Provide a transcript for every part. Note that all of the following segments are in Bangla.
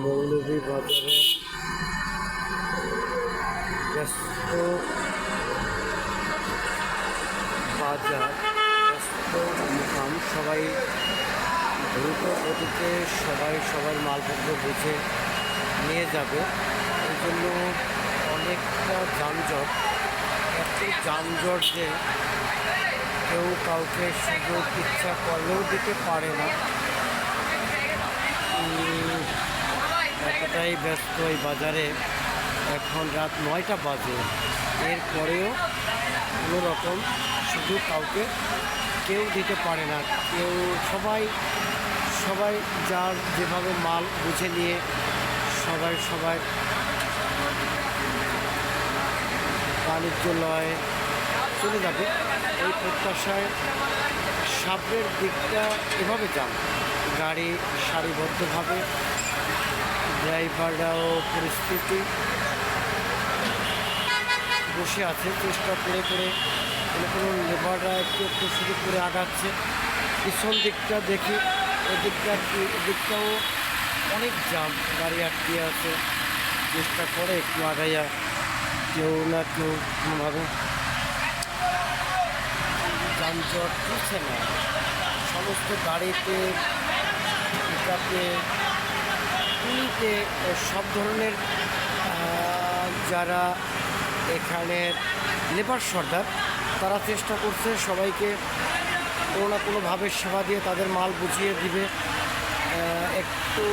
মৌলভী বাজারে ব্যস্ত বাজার, ব্যস্ত মুকাম। সবাই দ্রুত গতিতে সবাই সবার মালপত্র বুঝে নিয়ে যাবে। এই জন্য অনেকটা যানজট এত যানজট যে কেউ কাউকে সুযোগ ইচ্ছা করলেও দিতে পারে না। এতটাই ব্যস্ত এই বাজারে। এখন রাত নয়টা বাজে। এরপরেও কোনো রকম শুধু কাউকে কেউ দিতে পারে না। কেউ সবাই সবাই যার যেভাবে মাল বুঝে নিয়ে সবাই সবাই বাণিজ্যলয়ে চলে যাবে। এই প্রত্যাশায় সামনের দিকটা এভাবে যান। গাড়ি সারিবদ্ধভাবে, ড্রাইভাররাও পরিস্থিতি বসে আছে, চেষ্টা করে করে। কোনো কোনো লেবাররা একটু একটু শুরু করে আগাচ্ছে। পিছন দিকটা দেখি, এদিকটা এদিকটাও অনেক জাম গাড়ি আটকে আছে। চেষ্টা করে একটু আগাইয়া কেউ না কেউ কোনোভাবে যানজট হচ্ছে না। সমস্ত গাড়িতে পিকআপে পুলিতে সব ধরনের যারা এখানের লেবার সর্দার, তারা চেষ্টা করছে সবাইকে কোনো না কোনোভাবে সেবা দিয়ে তাদের মাল বুঝিয়ে দিবে। একটু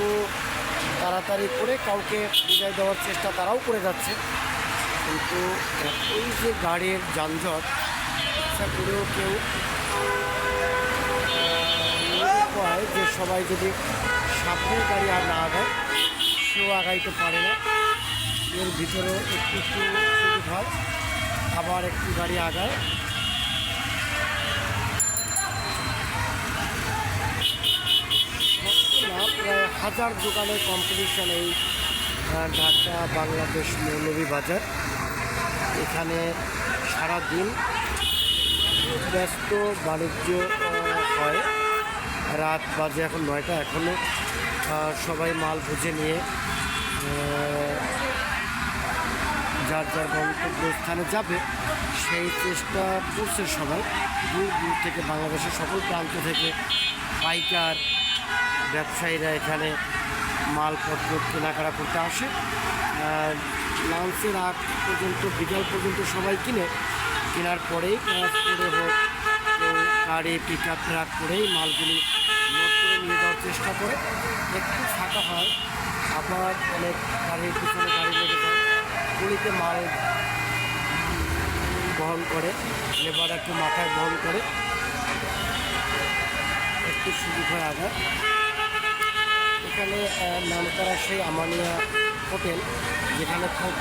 তাড়াতাড়ি করে কাউকে বিদায় দেওয়ার চেষ্টা তারাও করে যাচ্ছে। কিন্তু এই যে গাড়ির যানজট ইচ্ছা করেও কেউ হয় যে সবাই যদি সামনের গাড়ি আর না আগায় সেও আগাইতে পারে না। এর ভিতরেও একটু একটু হয়, আবার একটু গাড়ি আগায়। হাজার দোকানের কম্পিটিশন এই ঢাকা বাংলাদেশ মৌলভী বাজার। এখানে সারাদিন ব্যস্ত বাণিজ্য হয়। রাত বাজে এখন নয়টা এখনও সবাই মাল বুঝে নিয়ে যার যার গন্তব্যস্থানে যাবে, সেই চেষ্টা করছে সবাই। দূর দূর থেকে বাংলাদেশের সকল প্রান্ত থেকে পাইকার ব্যবসায়ীরা এখানে মালপত্র কেনাকাটা করতে আসে। লাঞ্চের আগ পর্যন্ত, বিকাল পর্যন্ত সবাই কিনে, কেনার পরেই কাজ করে হোক গাড়ি পিক আপ ট্রাক করেই মালগুলি নিয়ে যাওয়ার চেষ্টা করে। একটু ফাঁকা হয় আবার অনেক গাড়ির পিছনে গাড়ি লেগে যায় গুলিতে মাল বহন করে লেবার একটু মাথায় বহন করে একটু সুযোগ হয় আগায় এখানে আহ, নামকরা সেই আমানিয়া হোটেল যেখানে খুব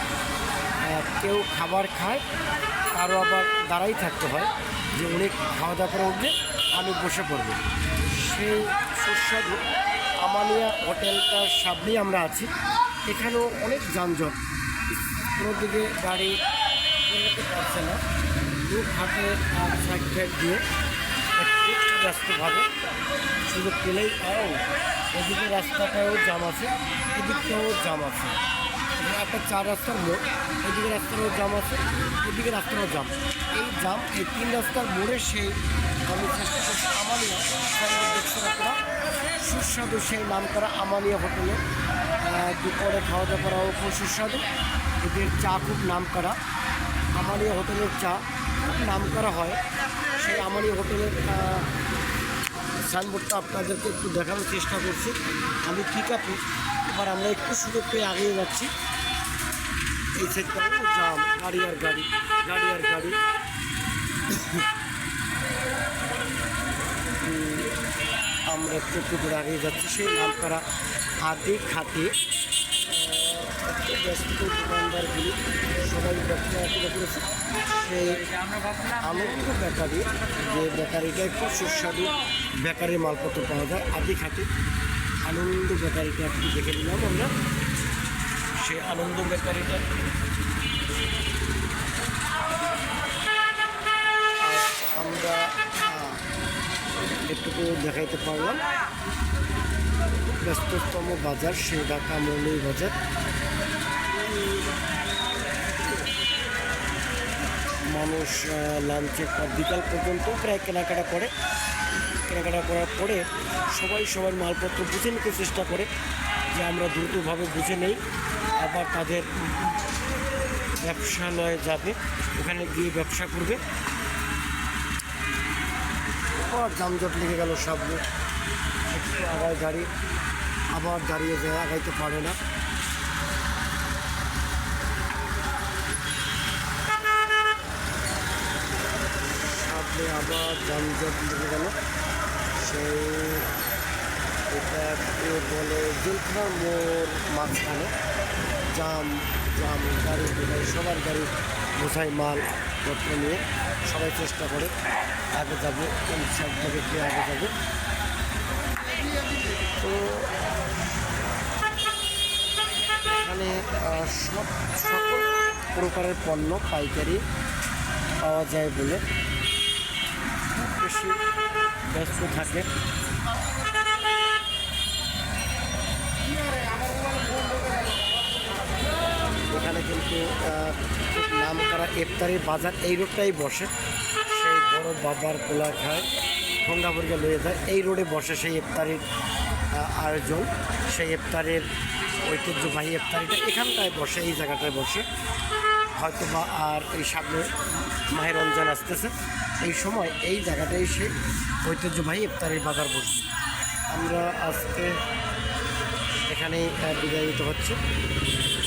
কেউ খাবার খায় কারও আবার দাঁড়াই থাকতে হয় যে উনি খাওয়া দাওয়া করে উঠবে আমি বসে পড়ব। সেই সুস্বাদু আমানিয়া হোটেলটার সামনেই আমরা আছি। এখানেও অনেক যানজট। কোনো দিকে গাড়ি বেরোতে পারছে না। দু হাতে সাইড সাইড দিয়ে একটু ব্যস্তভাবে সুযোগ পেলেই আও এদিকে রাস্তাটাও জাম আছে, এদিকটাও জাম আছে। একটা চার রাস্তার মোড়, এদিকে রাস্তারও জাম আছে, এদিকে রাস্তারও জাম। এই জাম, এই তিন রাস্তার মোড়ে সেই আমি সুস্বাদু সেই নাম করা আমানিয়া হোটেলে দুপুরে খাওয়া দাওয়া করাও খুব সুস্বাদু। এদের চা খুব নাম করা আমানিয়া হোটেলের চা খুব নাম করা হয়। সেই আমানিয়া হোটেলের সাইনবোর্ডটা আপনাদেরকে একটু দেখানোর চেষ্টা করছি। আমি ঠিক আপনি এবার আমরা একটু সুযোগ পেয়ে আগিয়ে যাচ্ছি। এই জাম গাড়ি আর গাড়ি গাড়ি আর গাড়ি। আমরা একটু একটু করে যাচ্ছি, সেই নাম করা হাতি খাতি দোকানদারগুলি সবাই করেছে। সেই আনন্দ বেকারি, যে বেকারিটা একটু সুস্বাদু বেকারির মালপত্র পাওয়া যায় আদি খাটি, আনন্দ বেকারিটা একটু দেখে নিলাম আমরা। সেই আনন্দ বেকারিটা আমরা আহ, একটুকু দেখাইতে পারলাম। ব্যস্ততম বাজার সেই ঢাকা মৌলভী বাজার। মানুষ পর বিকাল পর্যন্ত প্রায় কেনাকাটা করে। কেনাকাটা করার পরে সবাই সবার মালপত্র বুঝে নিতে চেষ্টা করে যে আমরা দ্রুতভাবে বুঝে নেই আবার তাদের ব্যবসালয়ে যাবে ওখানে গিয়ে ব্যবসা করবে। আবার যানজট লেগে গেল একটু আগায় গাড়ি, আবার দাঁড়িয়ে যায়, আগাইতে পারে না। সামনে আবার যানজট লেগে গেল। সেই এটাকে বলে জেলখানার মোড় মাঝখানে। জাম জাম, গাড়ি সবার গাড়ি বোঝাই মাল, পত্র নিয়ে সবাই চেষ্টা করে আগে যাবে, কোন সব থেকে কে আগে যাবে। তো এখানে সব সকল প্রকারের পণ্য, পাইকারি পাওয়া যায় বলে খুব বেশি ব্যস্ত থাকে এখানে কিন্তু আহ, খুব ইফতারির বাজার এই রোডটাই বসে। সেই বড় বাবার কোলা খায় ভঙ্গাবর্গে লয়ে যায়। এই রোডে বসে সেই ইফতারির আয়োজন। সেই ইফতারের ঐতিহ্যবাহী ইফতারিটা এখানটায় বসে এই জায়গাটায় বসে। হয়তো বা আর এই সামনে মাহের রমজান আসতেছে। এই সময় এই জায়গাটায় এসে ঐতিহ্যবাহী ইফতারির বাজার বসবে। আমরা আজকে এখানেই আহ, বিদায় হচ্ছে।